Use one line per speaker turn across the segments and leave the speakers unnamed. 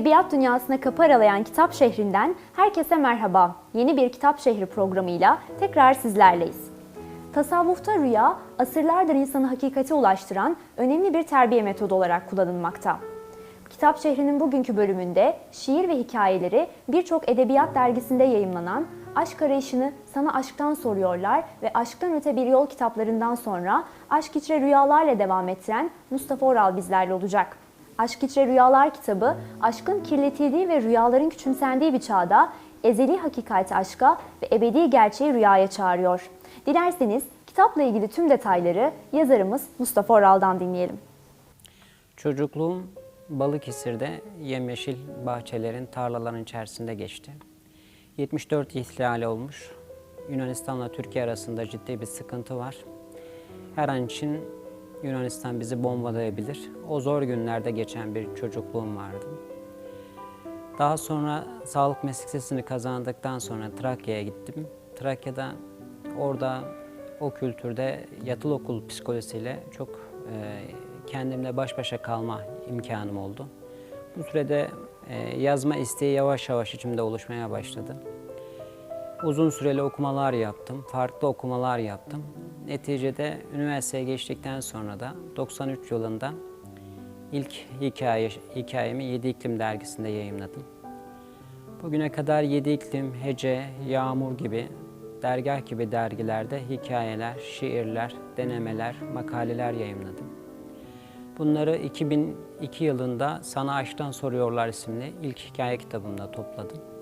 Edebiyat dünyasına kapı aralayan Kitap Şehri'nden herkese merhaba. Yeni bir Kitap Şehri programıyla tekrar sizlerleyiz. Tasavvufta rüya, asırlardır insanı hakikate ulaştıran önemli bir terbiye metodu olarak kullanılmakta. Kitap Şehri'nin bugünkü bölümünde şiir ve hikayeleri birçok edebiyat dergisinde yayımlanan Aşk Arayışını Sana Aşktan Soruyorlar ve Aşktan Öte Bir Yol kitaplarından sonra Aşk İçre Rüyalarla devam ettiren Mustafa Oral bizlerle olacak. Aşk İçre Rüyalar kitabı, aşkın kirletildiği ve rüyaların küçümsendiği bir çağda ezeli hakikati aşka ve ebedi gerçeği rüyaya çağırıyor. Dilerseniz kitapla ilgili tüm detayları yazarımız Mustafa Oral'dan dinleyelim.
Çocukluğum Balıkesir'de yemyeşil bahçelerin, tarlaların içerisinde geçti. 74 ihtilali olmuş. Yunanistan'la Türkiye arasında ciddi bir sıkıntı var. Her an için Yunanistan bizi bombalayabilir. O zor günlerde geçen bir çocukluğum vardı. Daha sonra sağlık meslek lisesini kazandıktan sonra Trakya'ya gittim. Trakya'da orada o kültürde yatılı okul psikolojisiyle çok e, kendimle baş başa kalma imkanım oldu. Bu sürede e, yazma isteği yavaş yavaş içimde oluşmaya başladı. Uzun süreli okumalar yaptım, farklı okumalar yaptım. Neticede üniversiteye geçtikten sonra da 93 yılında ilk hikaye, hikayemi Yedi İklim dergisinde yayımladım. Bugüne kadar Yedi İklim, Hece, Yağmur gibi, dergah gibi dergilerde hikayeler, şiirler, denemeler, makaleler yayımladım. Bunları 2002 yılında Sana Aşktan Soruyorlar isimli ilk hikaye kitabımda topladım.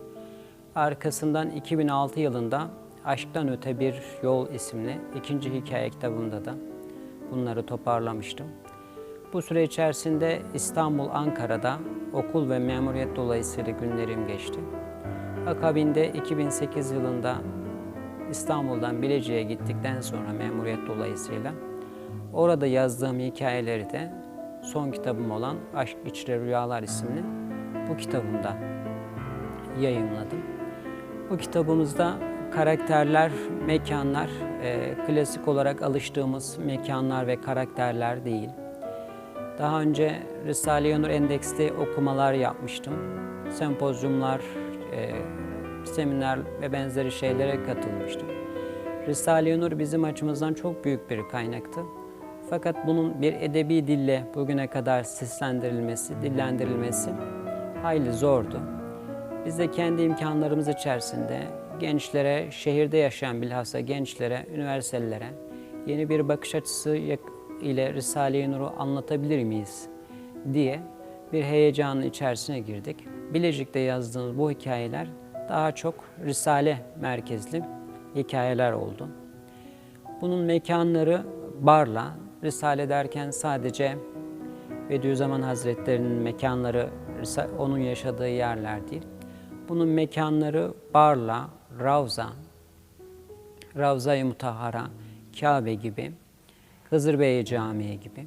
Arkasından 2006 yılında Aşktan Öte Bir Yol isimli ikinci hikaye kitabımda da bunları toparlamıştım. Bu süre içerisinde İstanbul, Ankara'da okul ve memuriyet dolayısıyla günlerim geçti. Akabinde 2008 yılında İstanbul'dan Bilecik'e gittikten sonra memuriyet dolayısıyla orada yazdığım hikayeleri de son kitabım olan Aşk İçre Rüyalar isimli bu kitabımda yayınladım. Bu kitabımızda karakterler, mekanlar, e, klasik olarak alıştığımız mekanlar ve karakterler değil. Daha önce Risale-i Nur Endeks'te okumalar yapmıştım. Sempozyumlar, e, seminer ve benzeri şeylere katılmıştım. Risale-i Nur bizim açımızdan çok büyük bir kaynaktı. Fakat bunun bir edebi dille bugüne kadar seslendirilmesi, dillendirilmesi hayli zordu. Biz de kendi imkanlarımız içerisinde gençlere, şehirde yaşayan bilhassa gençlere, üniversitelere yeni bir bakış açısı ile Risale-i Nur'u anlatabilir miyiz diye bir heyecanın içerisine girdik. Bilecik'te yazdığımız bu hikayeler daha çok Risale merkezli hikayeler oldu. Bunun mekanları barla, Risale derken sadece Bediüzzaman Hazretleri'nin mekanları, onun yaşadığı yerler değil. Bunun mekanları Barla, Ravza, Ravza-i Mutahhara, Kabe gibi, Hızırbey Camii gibi.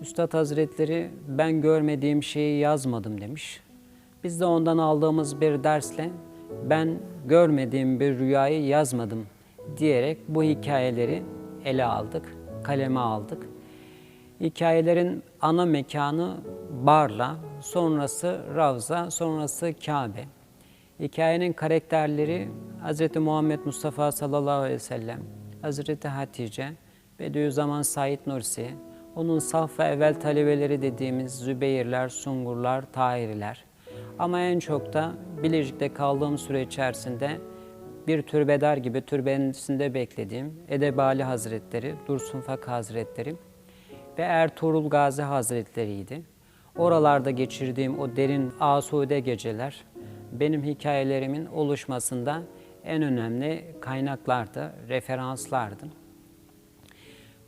Üstad Hazretleri ben görmediğim şeyi yazmadım demiş. Biz de ondan aldığımız bir dersle ben görmediğim bir rüyayı yazmadım diyerek bu hikayeleri ele aldık, kaleme aldık. Hikayelerin ana mekanı Barla, sonrası Ravza, sonrası Kabe. Hikayenin karakterleri Hz. Muhammed Mustafa sallallahu aleyhi ve sellem, Hz. Hatice, Bediüzzaman Said Nursi, onun saf ve evvel talebeleri dediğimiz Zübeyirler, Sungurlar, Tahiriler. Ama en çok da Bilecik'te kaldığım süre içerisinde bir türbedar gibi türbenisinde beklediğim Edebali Hazretleri, Dursun Fak Hazretleri ve Ertuğrul Gazi Hazretleri'ydi. Oralarda geçirdiğim o derin asude geceler benim hikayelerimin oluşmasında en önemli kaynaklardı, referanslardı.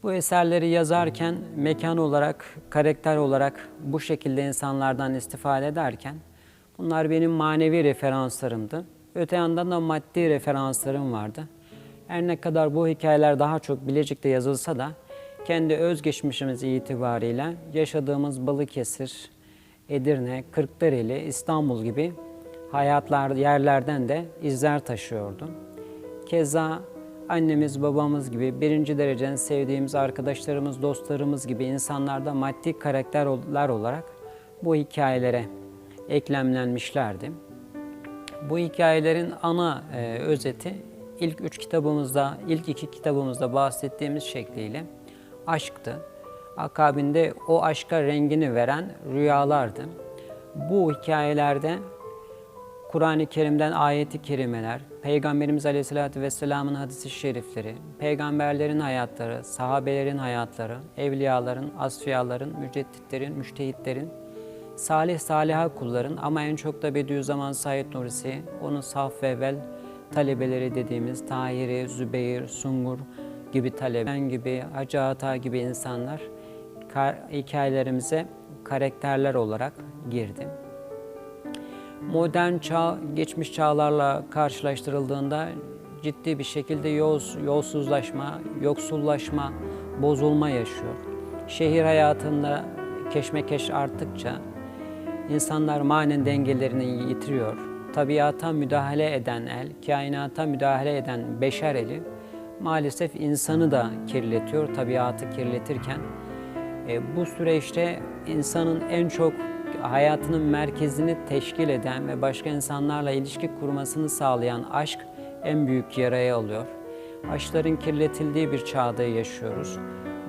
Bu eserleri yazarken mekan olarak, karakter olarak bu şekilde insanlardan istifade ederken bunlar benim manevi referanslarımdı. Öte yandan da maddi referanslarım vardı. Her ne kadar bu hikayeler daha çok Bilecik'te yazılsa da kendi özgeçmişimiz itibariyle yaşadığımız Balıkesir, Edirne, Kırklareli, İstanbul gibi hayatlar, yerlerden de izler taşıyordu. Keza annemiz, babamız gibi birinci dereceden sevdiğimiz arkadaşlarımız, dostlarımız gibi insanlarda maddi karakterler olarak bu hikayelere eklemlenmişlerdi. Bu hikayelerin ana e, özeti ilk üç kitabımızda, ilk iki kitabımızda bahsettiğimiz şekliyle aşktı. Akabinde o aşka rengini veren rüyalardı. Bu hikayelerde Kur'an-ı Kerim'den ayeti kerimeler, Peygamberimiz Aleyhisselatü Vesselam'ın hadisi şerifleri, peygamberlerin hayatları, sahabelerin hayatları, evliyaların, asfiyaların, mücedditlerin, müştehitlerin, salih saliha kulların ama en çok da Bediüzzaman Said Nursi, onun saf ve evvel talebeleri dediğimiz Tahiri, Zübeyir, Sungur gibi taleben gibi, Hacı Ata gibi insanlar hikayelerimize karakterler olarak girdi. Modern çağ, geçmiş çağlarla karşılaştırıldığında ciddi bir şekilde yols, yolsuzlaşma, yoksullaşma, bozulma yaşıyor. Şehir hayatında keşmekeş arttıkça insanlar manen dengelerini yitiriyor. Tabiata müdahale eden el, kainata müdahale eden beşer eli maalesef insanı da kirletiyor, tabiatı kirletirken e, bu süreçte insanın en çok hayatının merkezini teşkil eden ve başka insanlarla ilişki kurmasını sağlayan aşk en büyük yarayı alıyor. Aşkların kirletildiği bir çağda yaşıyoruz.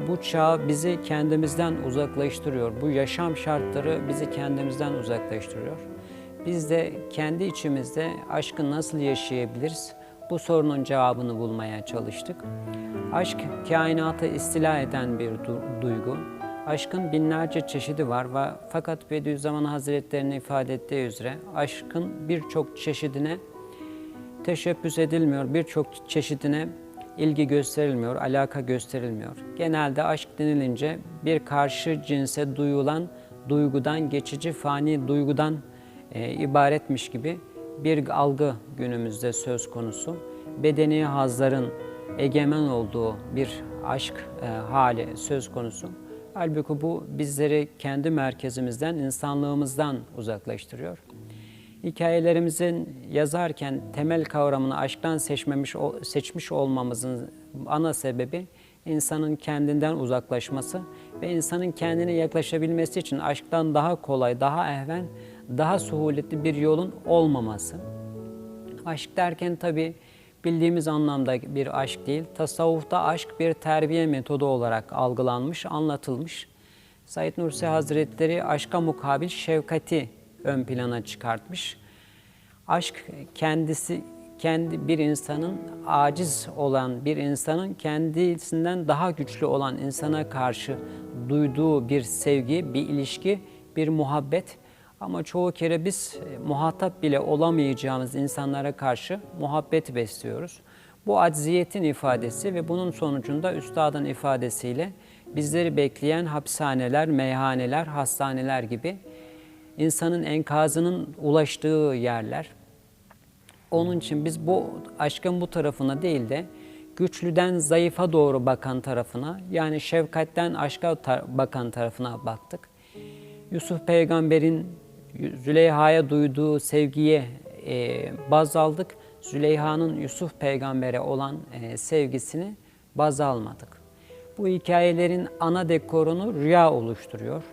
Bu çağ bizi kendimizden uzaklaştırıyor. Bu yaşam şartları bizi kendimizden uzaklaştırıyor. Biz de kendi içimizde aşkı nasıl yaşayabiliriz? Bu sorunun cevabını bulmaya çalıştık. Aşk kainatı istila eden bir du- duygu. Aşkın binlerce çeşidi var ve fakat Bediüzzaman Hazretleri'nin ifade ettiği üzere aşkın birçok çeşidine teşebbüs edilmiyor, birçok çeşidine ilgi gösterilmiyor, alaka gösterilmiyor. Genelde aşk denilince bir karşı cinse duyulan duygudan, geçici fani duygudan e, ibaretmiş gibi bir algı günümüzde söz konusu. Bedeni hazların egemen olduğu bir aşk e, hali söz konusu. Halbuki bu bizleri kendi merkezimizden, insanlığımızdan uzaklaştırıyor. Hikayelerimizin yazarken temel kavramını aşktan seçmemiş seçmiş olmamızın ana sebebi insanın kendinden uzaklaşması ve insanın kendine yaklaşabilmesi için aşktan daha kolay, daha ehven, daha suhuletli bir yolun olmaması. Aşk derken tabi bildiğimiz anlamda bir aşk değil. Tasavvufta aşk bir terbiye metodu olarak algılanmış, anlatılmış. Said Nursi Hazretleri aşka mukabil şefkati ön plana çıkartmış. Aşk kendisi kendi bir insanın aciz olan bir insanın kendisinden daha güçlü olan insana karşı duyduğu bir sevgi, bir ilişki, bir muhabbet ama çoğu kere biz e, muhatap bile olamayacağımız insanlara karşı muhabbet besliyoruz. Bu acziyetin ifadesi ve bunun sonucunda üstadın ifadesiyle bizleri bekleyen hapishaneler, meyhaneler, hastaneler gibi insanın enkazının ulaştığı yerler. Onun için biz bu aşkın bu tarafına değil de güçlüden zayıfa doğru bakan tarafına yani şefkatten aşka tar- bakan tarafına baktık. Yusuf peygamberin Züleyha'ya duyduğu sevgiye e, baz aldık. Züleyha'nın Yusuf peygambere olan e, sevgisini baz almadık. Bu hikayelerin ana dekorunu rüya oluşturuyor.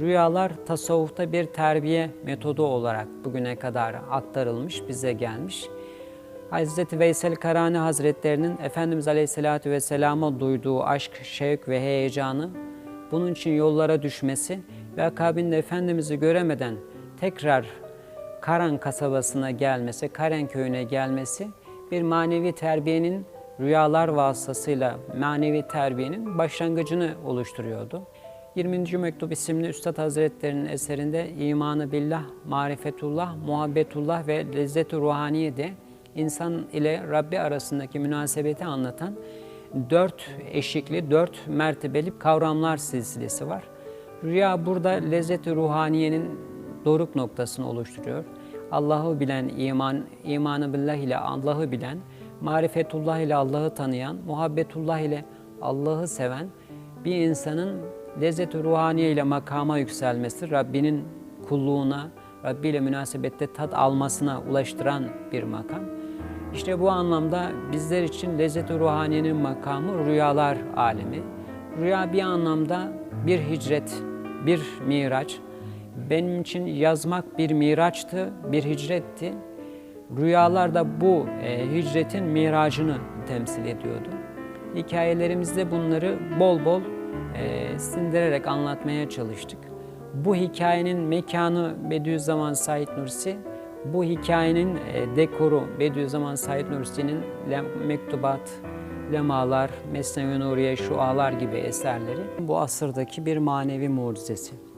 Rüyalar tasavvufta bir terbiye metodu olarak bugüne kadar aktarılmış, bize gelmiş. Hazreti Veysel Karani Hazretlerinin Efendimiz Aleyhisselatü Vesselam'a duyduğu aşk, şevk ve heyecanı bunun için yollara düşmesi ve akabinde Efendimiz'i göremeden tekrar Karan kasabasına gelmesi, Karen köyüne gelmesi bir manevi terbiyenin rüyalar vasıtasıyla manevi terbiyenin başlangıcını oluşturuyordu. 20. Mektup isimli Üstad Hazretlerinin eserinde imanı billah, marifetullah, muhabbetullah ve lezzet-i ruhaniyede insan ile Rabbi arasındaki münasebeti anlatan dört eşikli, dört mertebeli kavramlar silsilesi var. Rüya burada lezzet-i ruhaniyenin doruk noktasını oluşturuyor. Allah'ı bilen, iman, imanı billah ile Allah'ı bilen, marifetullah ile Allah'ı tanıyan, muhabbetullah ile Allah'ı seven bir insanın lezzet-i ruhaniye ile makama yükselmesi, Rabbinin kulluğuna, Rabbi ile münasebette tat almasına ulaştıran bir makam. İşte bu anlamda bizler için lezzet-i ruhaniyenin makamı rüyalar alemi. Rüya bir anlamda bir hicret, bir miraç. Benim için yazmak bir miraçtı, bir hicretti. Rüyalar da bu e, hicretin miracını temsil ediyordu. Hikayelerimizde bunları bol bol e, sindirerek anlatmaya çalıştık. Bu hikayenin mekanı Bediüzzaman Said Nursi, bu hikayenin e, dekoru Bediüzzaman Said Nursi'nin mektubat, lemalar, Mesnevi Nuriye, şualar gibi eserleri bu asırdaki bir manevi mucizesi.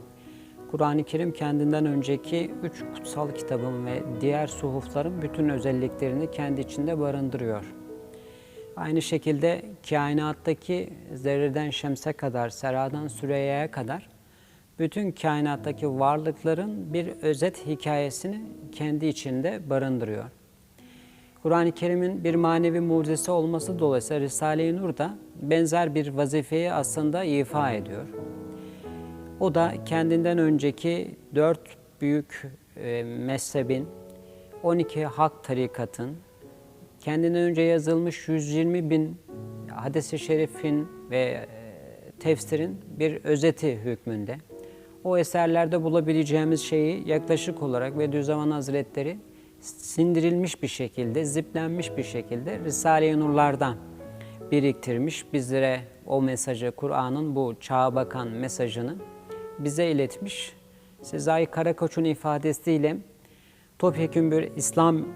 Kur'an-ı Kerim kendinden önceki üç kutsal kitabın ve diğer suhufların bütün özelliklerini kendi içinde barındırıyor. Aynı şekilde kainattaki zerreden şemse kadar, seradan Süreyya'ya kadar bütün kainattaki varlıkların bir özet hikayesini kendi içinde barındırıyor. Kur'an-ı Kerim'in bir manevi mucizesi olması dolayısıyla Risale-i Nur da benzer bir vazifeyi aslında ifa ediyor. O da kendinden önceki dört büyük e, mezhebin, 12 hak tarikatın, kendinden önce yazılmış 120 bin hadis-i şerifin ve e, tefsirin bir özeti hükmünde. O eserlerde bulabileceğimiz şeyi yaklaşık olarak Bediüzzaman Hazretleri sindirilmiş bir şekilde, ziplenmiş bir şekilde Risale-i Nurlardan biriktirmiş. Bizlere o mesajı, Kur'an'ın bu çağa bakan mesajını bize iletmiş. Sezai Karakoç'un ifadesiyle topyekun bir İslam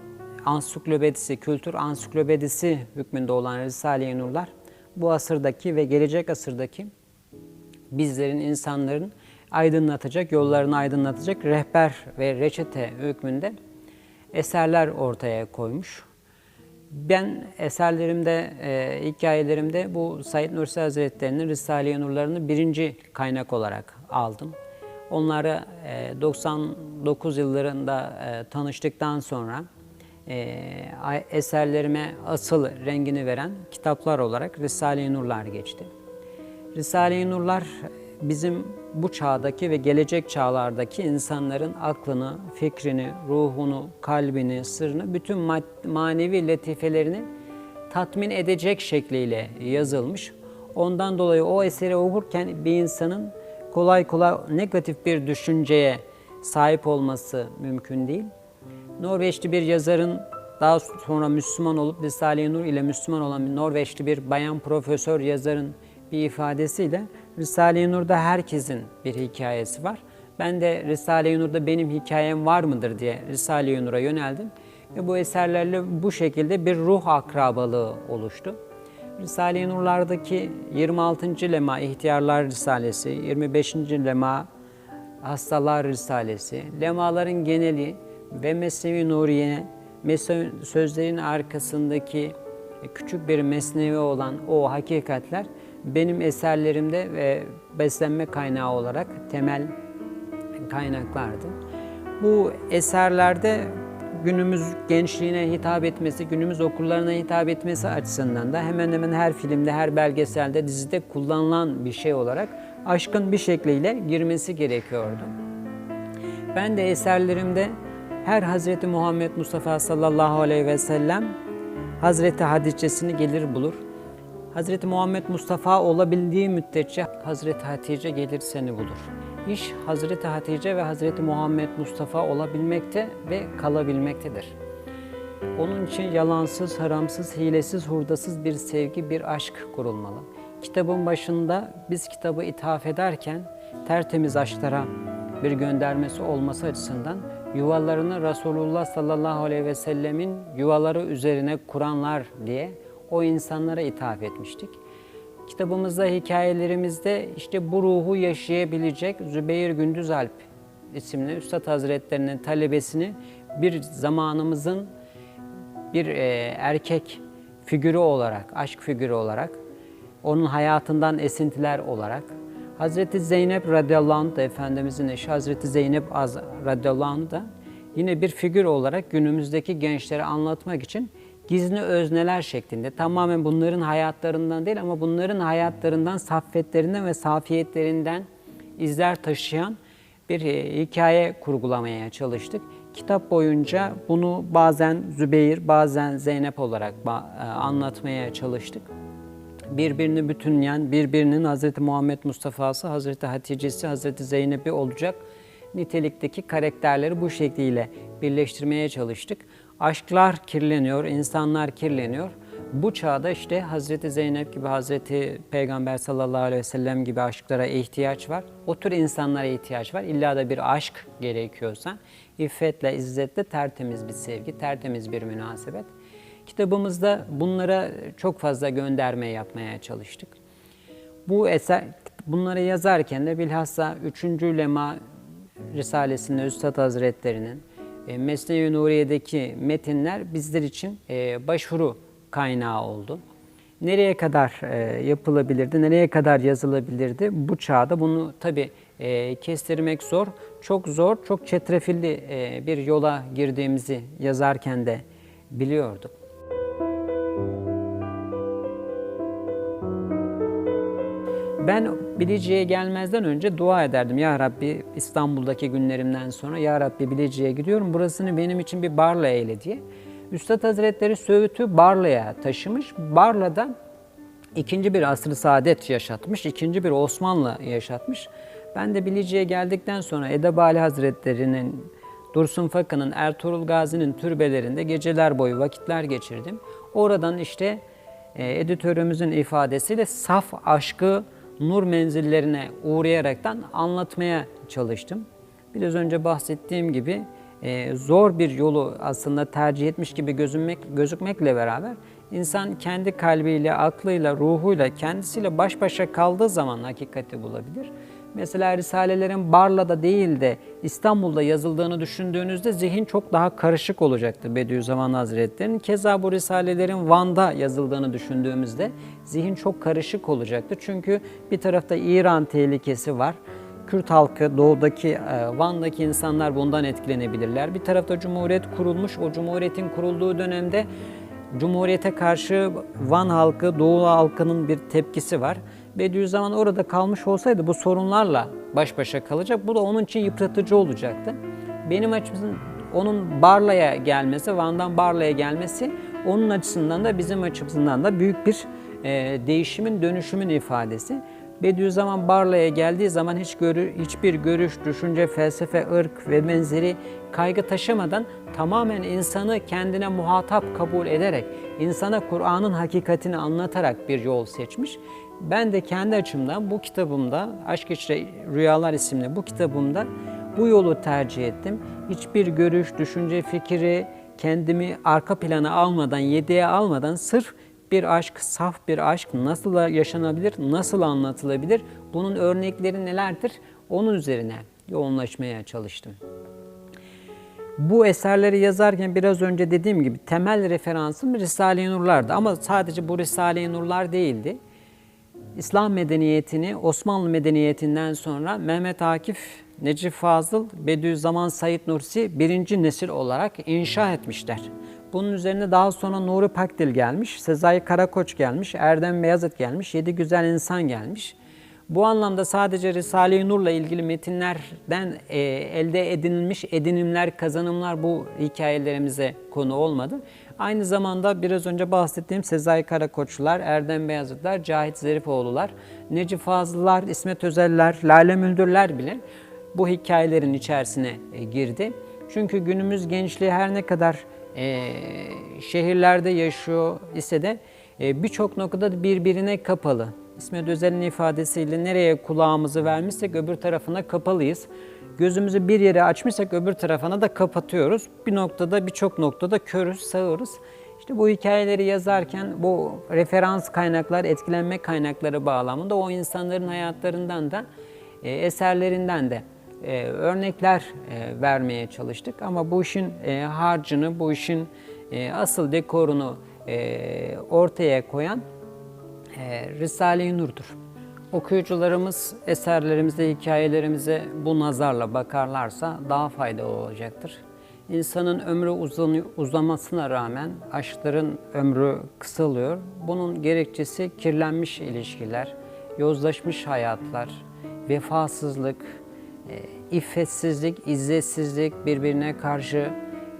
ansiklopedisi, kültür ansiklopedisi hükmünde olan Risale-i Nurlar bu asırdaki ve gelecek asırdaki bizlerin, insanların aydınlatacak, yollarını aydınlatacak rehber ve reçete hükmünde eserler ortaya koymuş. Ben eserlerimde, e, hikayelerimde bu Said Nursi Hazretleri'nin Risale-i Nurlarını birinci kaynak olarak aldım. Onları e, 99 yıllarında e, tanıştıktan sonra e, eserlerime asıl rengini veren kitaplar olarak Risale-i Nurlar geçti. Risale-i Nurlar bizim bu çağdaki ve gelecek çağlardaki insanların aklını, fikrini, ruhunu, kalbini, sırrını, bütün manevi latifelerini tatmin edecek şekliyle yazılmış. Ondan dolayı o eseri okurken bir insanın kolay kolay negatif bir düşünceye sahip olması mümkün değil. Norveçli bir yazarın daha sonra Müslüman olup Risale-i Nur ile Müslüman olan bir Norveçli bir bayan profesör yazarın bir ifadesiyle Risale-i Nur'da herkesin bir hikayesi var. Ben de Risale-i Nur'da benim hikayem var mıdır diye Risale-i Nur'a yöneldim. Ve bu eserlerle bu şekilde bir ruh akrabalığı oluştu. Risale-i Nur'lardaki 26. lema İhtiyarlar Risalesi, 25. lema Hastalar Risalesi, lemaların geneli ve Mesnevi Nuriye, Mesnevi sözlerin arkasındaki küçük bir mesnevi olan o hakikatler benim eserlerimde ve beslenme kaynağı olarak temel kaynaklardı. Bu eserlerde günümüz gençliğine hitap etmesi, günümüz okurlarına hitap etmesi açısından da hemen hemen her filmde, her belgeselde, dizide kullanılan bir şey olarak aşkın bir şekliyle girmesi gerekiyordu. Ben de eserlerimde her Hazreti Muhammed Mustafa sallallahu aleyhi ve sellem Hazreti Hatice'sini gelir bulur. Hazreti Muhammed Mustafa olabildiği müddetçe Hazreti Hatice gelir seni bulur. İş Hazreti Hatice ve Hazreti Muhammed Mustafa olabilmekte ve kalabilmektedir. Onun için yalansız, haramsız, hilesiz, hurdasız bir sevgi, bir aşk kurulmalı. Kitabın başında biz kitabı ithaf ederken tertemiz aşklara bir göndermesi olması açısından yuvalarını Resulullah sallallahu aleyhi ve sellemin yuvaları üzerine kuranlar diye o insanlara ithaf etmiştik. Kitabımızda, hikayelerimizde işte bu ruhu yaşayabilecek Zübeyir Gündüzalp isimli Üstad Hazretlerinin talebesini bir zamanımızın bir e, erkek figürü olarak, aşk figürü olarak, onun hayatından esintiler olarak, Hazreti Zeynep radıyallahu anh da Efendimizin eşi Hazreti Zeynep radıyallahu anh da yine bir figür olarak günümüzdeki gençlere anlatmak için gizli özneler şeklinde tamamen bunların hayatlarından değil ama bunların hayatlarından, saffetlerinden ve safiyetlerinden izler taşıyan bir e, hikaye kurgulamaya çalıştık. Kitap boyunca bunu bazen Zübeyir, bazen Zeynep olarak e, anlatmaya çalıştık. Birbirini bütünleyen, birbirinin Hz. Muhammed Mustafa'sı, Hz. Hatice'si, Hz. Zeynep'i olacak nitelikteki karakterleri bu şekliyle birleştirmeye çalıştık. Aşklar kirleniyor, insanlar kirleniyor. Bu çağda işte Hazreti Zeynep gibi, Hazreti Peygamber sallallahu aleyhi ve sellem gibi aşklara ihtiyaç var. O tür insanlara ihtiyaç var. İlla da bir aşk gerekiyorsa iffetle, izzetle tertemiz bir sevgi, tertemiz bir münasebet. Kitabımızda bunlara çok fazla gönderme yapmaya çalıştık. Bu eser, bunları yazarken de bilhassa 3. Lema Risalesi'nde Üstad Hazretleri'nin e, Mesne-i Nuriye'deki metinler bizler için e, başvuru kaynağı oldu. Nereye kadar e, yapılabilirdi, nereye kadar yazılabilirdi bu çağda bunu tabi e, kestirmek zor. Çok zor, çok çetrefilli bir yola girdiğimizi yazarken de biliyorduk. Ben Bilecik'e gelmezden önce dua ederdim. Ya Rabbi İstanbul'daki günlerimden sonra Ya Rabbi Bilecik'e gidiyorum. Burasını benim için bir Barla eyle diye. Üstad Hazretleri Söğüt'ü Barla'ya taşımış. Barla'da ikinci bir asr-ı saadet yaşatmış, ikinci bir Osmanlı yaşatmış. Ben de Bilecik'e geldikten sonra Edebali Hazretleri'nin, Dursun Fakı'nın, Ertuğrul Gazi'nin türbelerinde geceler boyu vakitler geçirdim. Oradan işte e, editörümüzün ifadesiyle saf aşkı nur menzillerine uğrayaraktan anlatmaya çalıştım. Biraz önce bahsettiğim gibi e, zor bir yolu aslında tercih etmiş gibi gözünmek, gözükmekle beraber insan kendi kalbiyle, aklıyla, ruhuyla, kendisiyle baş başa kaldığı zaman hakikati bulabilir. Mesela Risalelerin Barla'da değil de İstanbul'da yazıldığını düşündüğünüzde zihin çok daha karışık olacaktı Bediüzzaman Hazretleri'nin. Keza bu Risalelerin Van'da yazıldığını düşündüğümüzde zihin çok karışık olacaktı. Çünkü bir tarafta İran tehlikesi var. Kürt halkı, doğudaki, e, Van'daki insanlar bundan etkilenebilirler. Bir tarafta Cumhuriyet kurulmuş, o Cumhuriyet'in kurulduğu dönemde Cumhuriyete karşı Van halkı, Doğu halkının bir tepkisi var. Bediüzzaman orada kalmış olsaydı bu sorunlarla baş başa kalacak. Bu da onun için yıpratıcı olacaktı. Benim açımdan onun Barla'ya gelmesi, Van'dan Barla'ya gelmesi onun açısından da bizim açımızdan da büyük bir e, değişimin, dönüşümün ifadesi. Bediüzzaman Barla'ya geldiği zaman hiç görü, hiçbir görüş, düşünce, felsefe, ırk ve benzeri kaygı taşımadan tamamen insanı kendine muhatap kabul ederek, insana Kur'an'ın hakikatini anlatarak bir yol seçmiş. Ben de kendi açımdan bu kitabımda, Aşk İçre Rüyalar isimli bu kitabımda bu yolu tercih ettim. Hiçbir görüş, düşünce, fikri kendimi arka plana almadan, yediye almadan sırf bir aşk, saf bir aşk nasıl yaşanabilir, nasıl anlatılabilir, bunun örnekleri nelerdir, onun üzerine yoğunlaşmaya çalıştım. Bu eserleri yazarken biraz önce dediğim gibi temel referansım Risale-i Nurlar'dı ama sadece bu Risale-i Nurlar değildi. İslam medeniyetini Osmanlı medeniyetinden sonra Mehmet Akif, Necip Fazıl, Bediüzzaman Said Nursi birinci nesil olarak inşa etmişler. Bunun üzerine daha sonra Nuri Pakdil gelmiş, Sezai Karakoç gelmiş, Erdem Beyazıt gelmiş, Yedi Güzel İnsan gelmiş. Bu anlamda sadece Risale-i Nur'la ilgili metinlerden e, elde edinilmiş edinimler, kazanımlar bu hikayelerimize konu olmadı. Aynı zamanda biraz önce bahsettiğim Sezai Karakoçlular, Erdem Beyazıtlar, Cahit Zarifoğlular, Necip Fazıllar, İsmet Özeller, Lale Müldürler bile bu hikayelerin içerisine e, girdi. Çünkü günümüz gençliği her ne kadar e, şehirlerde yaşıyor ise de e, birçok noktada birbirine kapalı. İsmet Özel'in ifadesiyle nereye kulağımızı vermişsek öbür tarafına kapalıyız. Gözümüzü bir yere açmışsak öbür tarafına da kapatıyoruz. Bir noktada birçok noktada körüz, sağırız. İşte bu hikayeleri yazarken bu referans kaynaklar, etkilenme kaynakları bağlamında o insanların hayatlarından da e, eserlerinden de e, örnekler e, vermeye çalıştık. Ama bu işin e, harcını, bu işin e, asıl dekorunu e, ortaya koyan e, Risale-i Nur'dur. Okuyucularımız eserlerimize, hikayelerimize bu nazarla bakarlarsa daha faydalı olacaktır. İnsanın ömrü uzanıyor, uzamasına rağmen aşkların ömrü kısalıyor. Bunun gerekçesi kirlenmiş ilişkiler, yozlaşmış hayatlar, vefasızlık, e, iffetsizlik, izzetsizlik, birbirine karşı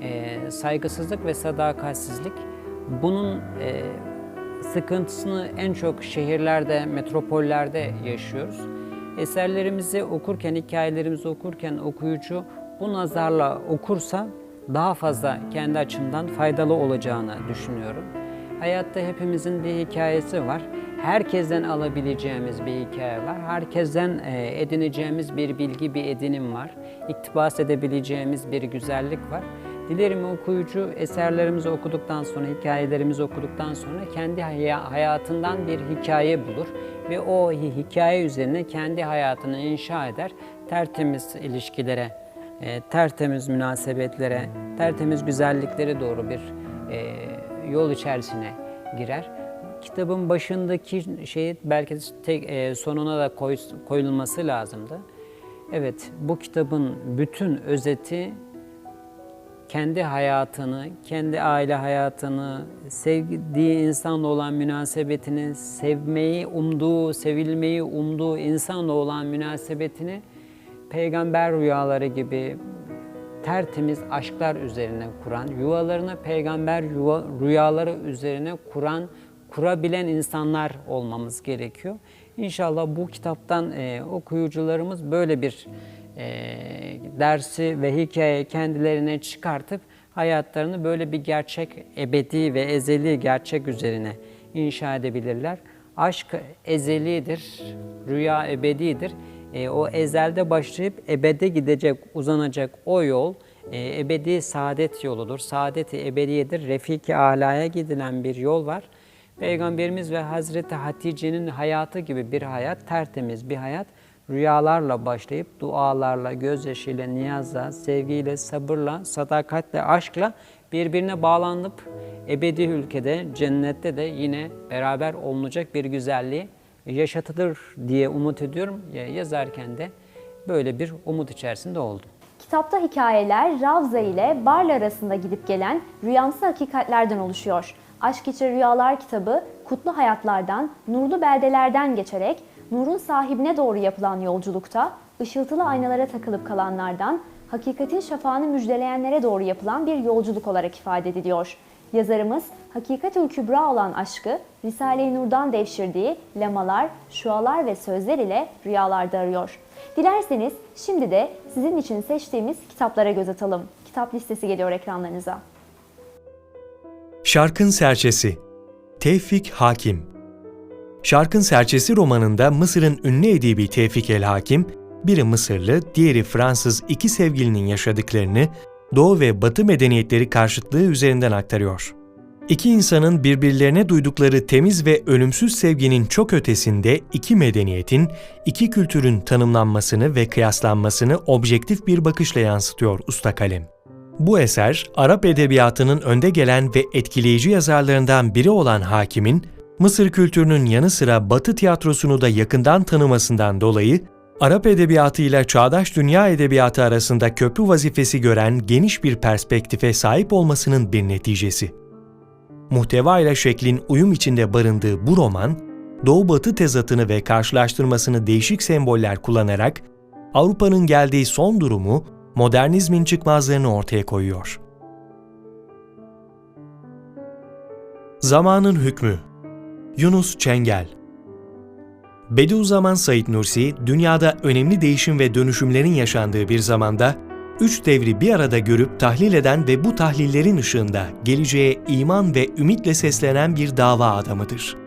e, saygısızlık ve sadakatsizlik. Bunun e, sıkıntısını en çok şehirlerde, metropollerde yaşıyoruz. Eserlerimizi okurken, hikayelerimizi okurken okuyucu bu nazarla okursa daha fazla kendi açımdan faydalı olacağını düşünüyorum. Hayatta hepimizin bir hikayesi var. Herkesten alabileceğimiz bir hikaye var. Herkesten e, edineceğimiz bir bilgi, bir edinim var. İktibas edebileceğimiz bir güzellik var. Dilerim okuyucu eserlerimizi okuduktan sonra, hikayelerimizi okuduktan sonra kendi haya- hayatından bir hikaye bulur ve o hi- hikaye üzerine kendi hayatını inşa eder. Tertemiz ilişkilere, e, tertemiz münasebetlere, tertemiz güzelliklere doğru bir e, yol içerisine girer. Kitabın başındaki şey belki tek, e, sonuna da koy- koyulması lazımdı. Evet, bu kitabın bütün özeti kendi hayatını, kendi aile hayatını, sevdiği insanla olan münasebetini, sevmeyi umduğu, sevilmeyi umduğu insanla olan münasebetini peygamber rüyaları gibi tertemiz aşklar üzerine kuran, yuvalarını peygamber yuva, rüyaları üzerine kuran, kurabilen insanlar olmamız gerekiyor. İnşallah bu kitaptan e, okuyucularımız böyle bir dersi ve hikaye kendilerine çıkartıp hayatlarını böyle bir gerçek, ebedi ve ezeli gerçek üzerine inşa edebilirler. Aşk ezelidir, rüya ebedidir. E, o ezelde başlayıp ebede gidecek, uzanacak o yol e, ebedi saadet yoludur. Saadet-i ebediyedir. Refik-i alaya gidilen bir yol var. Peygamberimiz ve Hazreti Hatice'nin hayatı gibi bir hayat, tertemiz bir hayat. Rüyalarla başlayıp dualarla, gözyaşıyla, niyazla, sevgiyle, sabırla, sadakatle, aşkla birbirine bağlanıp ebedi ülkede, cennette de yine beraber olunacak bir güzelliği yaşatılır diye umut ediyorum. Ya- Yazarken de böyle bir umut içerisinde oldum.
Kitapta hikayeler Ravza ile Barla arasında gidip gelen rüyamsı hakikatlerden oluşuyor. Aşk İçi Rüyalar kitabı kutlu hayatlardan, nurlu beldelerden geçerek nurun sahibine doğru yapılan yolculukta ışıltılı aynalara takılıp kalanlardan hakikatin şafağını müjdeleyenlere doğru yapılan bir yolculuk olarak ifade ediliyor. Yazarımız hakikatül kübra olan aşkı Risale-i Nur'dan devşirdiği lemalar, şualar ve sözler ile rüyalarda arıyor. Dilerseniz şimdi de sizin için seçtiğimiz kitaplara göz atalım. Kitap listesi geliyor ekranlarınıza.
Şarkın Serçesi Tevfik Hakim Şarkın Serçesi romanında Mısır'ın ünlü edibi Tevfik el Hakim, biri Mısırlı, diğeri Fransız iki sevgilinin yaşadıklarını Doğu ve Batı medeniyetleri karşıtlığı üzerinden aktarıyor. İki insanın birbirlerine duydukları temiz ve ölümsüz sevginin çok ötesinde iki medeniyetin, iki kültürün tanımlanmasını ve kıyaslanmasını objektif bir bakışla yansıtıyor usta kalem. Bu eser, Arap edebiyatının önde gelen ve etkileyici yazarlarından biri olan Hakim'in, Mısır kültürünün yanı sıra Batı tiyatrosunu da yakından tanımasından dolayı, Arap edebiyatı ile çağdaş dünya edebiyatı arasında köprü vazifesi gören geniş bir perspektife sahip olmasının bir neticesi. Muhteva ile şeklin uyum içinde barındığı bu roman, Doğu-Batı tezatını ve karşılaştırmasını değişik semboller kullanarak Avrupa'nın geldiği son durumu modernizmin çıkmazlarını ortaya koyuyor. Zamanın Hükmü Yunus Çengel Bediüzzaman Said Nursi, dünyada önemli değişim ve dönüşümlerin yaşandığı bir zamanda, üç devri bir arada görüp tahlil eden ve bu tahlillerin ışığında geleceğe iman ve ümitle seslenen bir dava adamıdır.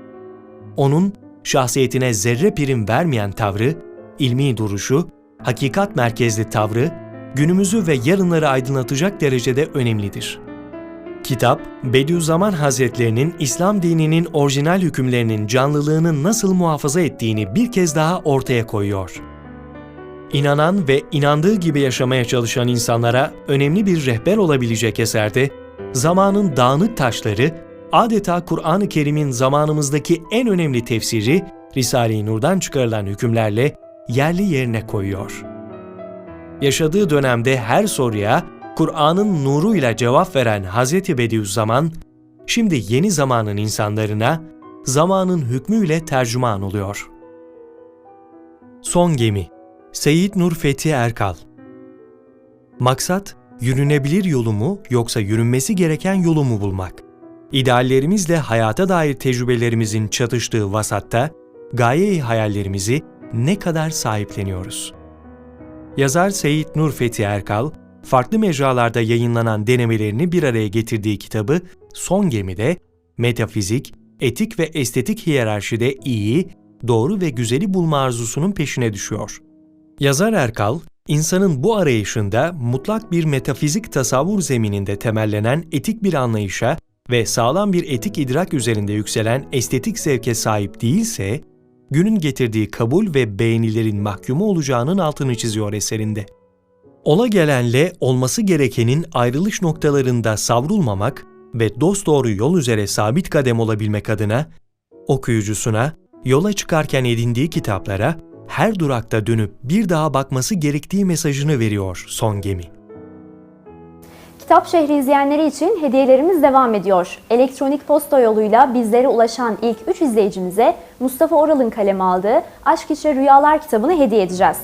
Onun, şahsiyetine zerre prim vermeyen tavrı, ilmi duruşu, hakikat merkezli tavrı, günümüzü ve yarınları aydınlatacak derecede önemlidir. Kitap, Bediüzzaman Hazretlerinin İslam dininin orijinal hükümlerinin canlılığını nasıl muhafaza ettiğini bir kez daha ortaya koyuyor. İnanan ve inandığı gibi yaşamaya çalışan insanlara önemli bir rehber olabilecek eserde, zamanın dağınık taşları, adeta Kur'an-ı Kerim'in zamanımızdaki en önemli tefsiri, Risale-i Nur'dan çıkarılan hükümlerle yerli yerine koyuyor. Yaşadığı dönemde her soruya Kur'an'ın nuruyla cevap veren Hz. Bediüzzaman, şimdi yeni zamanın insanlarına zamanın hükmüyle tercüman oluyor. Son Gemi Seyit Nur Fethi Erkal Maksat, yürünebilir yolu mu yoksa yürünmesi gereken yolu mu bulmak? İdeallerimizle hayata dair tecrübelerimizin çatıştığı vasatta, gaye-i hayallerimizi ne kadar sahipleniyoruz? Yazar Seyit Nur Fethi Erkal, farklı mecralarda yayınlanan denemelerini bir araya getirdiği kitabı Son Gemi'de metafizik, etik ve estetik hiyerarşide iyi, doğru ve güzeli bulma arzusunun peşine düşüyor. Yazar Erkal, insanın bu arayışında mutlak bir metafizik tasavvur zemininde temellenen etik bir anlayışa ve sağlam bir etik idrak üzerinde yükselen estetik zevke sahip değilse, günün getirdiği kabul ve beğenilerin mahkumu olacağının altını çiziyor eserinde. Ola gelenle olması gerekenin ayrılış noktalarında savrulmamak ve dosdoğru yol üzere sabit kadem olabilmek adına okuyucusuna yola çıkarken edindiği kitaplara her durakta dönüp bir daha bakması gerektiği mesajını veriyor Son Gemi.
Kitap Şehri izleyenleri için hediyelerimiz devam ediyor. Elektronik posta yoluyla bizlere ulaşan ilk 3 izleyicimize Mustafa Oral'ın kaleme aldığı Aşk İçre Rüyalar kitabını hediye edeceğiz.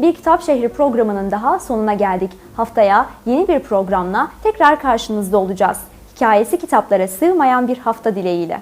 Bir Kitap Şehri programının daha sonuna geldik. Haftaya yeni bir programla tekrar karşınızda olacağız. Hikayesi kitaplara sığmayan bir hafta dileğiyle.